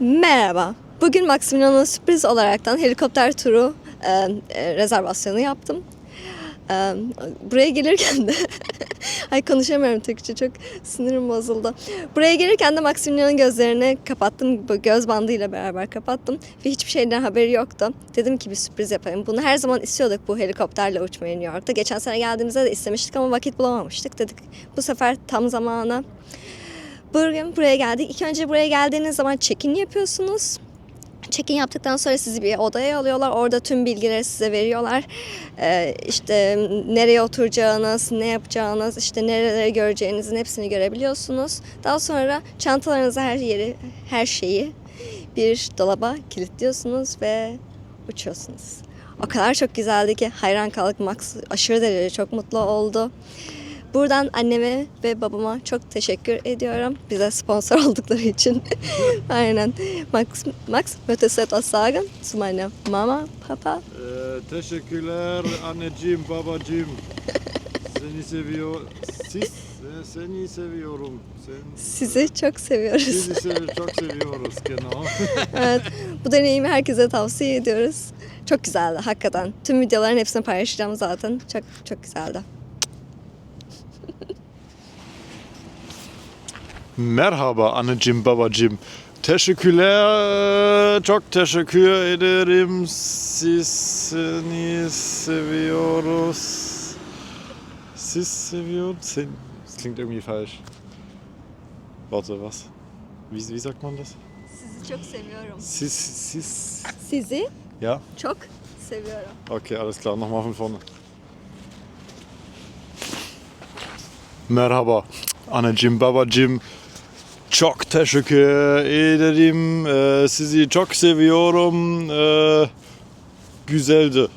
Merhaba. Bugün Maximilian'a sürpriz olaraktan helikopter turu e, e, rezervasyonu yaptım. E, buraya gelirken de ay konuşamıyorum Türkçe çok sinirim bozuldu. Buraya gelirken de Maximilian'ın gözlerini kapattım. Göz bandıyla beraber kapattım ve hiçbir şeyden haberi yoktu. Dedim ki bir sürpriz yapayım. Bunu her zaman istiyorduk bu helikopterle uçmayı New York'ta. Geçen sene geldiğimizde de istemiştik ama vakit bulamamıştık. Dedik bu sefer tam zamanı. Bugün buraya geldik. İlk önce buraya geldiğiniz zaman check-in yapıyorsunuz. Check-in yaptıktan sonra sizi bir odaya alıyorlar. Orada tüm bilgileri size veriyorlar. Ee, işte nereye oturacağınız, ne yapacağınız, işte nereleri göreceğinizin hepsini görebiliyorsunuz. Daha sonra çantalarınızı her yeri, her şeyi bir dolaba kilitliyorsunuz ve uçuyorsunuz. O kadar çok güzeldi ki hayran kaldık. Max aşırı derecede çok mutlu oldu. Buradan anneme ve babama çok teşekkür ediyorum. Bize sponsor oldukları için. Aynen. Max, Max, möchtest du etwas sagen zu meiner Mama, Papa? Ee, teşekkürler anneciğim, babacığım. Seni seviyor. Siz, e, seni seviyorum. Sen, Sizi çok seviyoruz. sizi sev- çok seviyoruz genau. evet. Bu deneyimi herkese tavsiye ediyoruz. Çok güzeldi hakikaten. Tüm videoların hepsini paylaşacağım zaten. Çok çok güzeldi. Merhaba anneciğim, babacığım. Teşekkürler, çok teşekkür ederim. Siz seni seviyoruz. Siz seviyor, sen. Das klingt irgendwie falsch. Warte, was? Wie, wie sagt man das? Sizi çok seviyorum. Siz, siz. Sizi Ja? çok seviyorum. Okay, alles klar, nochmal von vorne. Merhaba, anneciğim, babacığım. Çok teşekkür ederim. Ee, sizi çok seviyorum. Ee, güzeldi.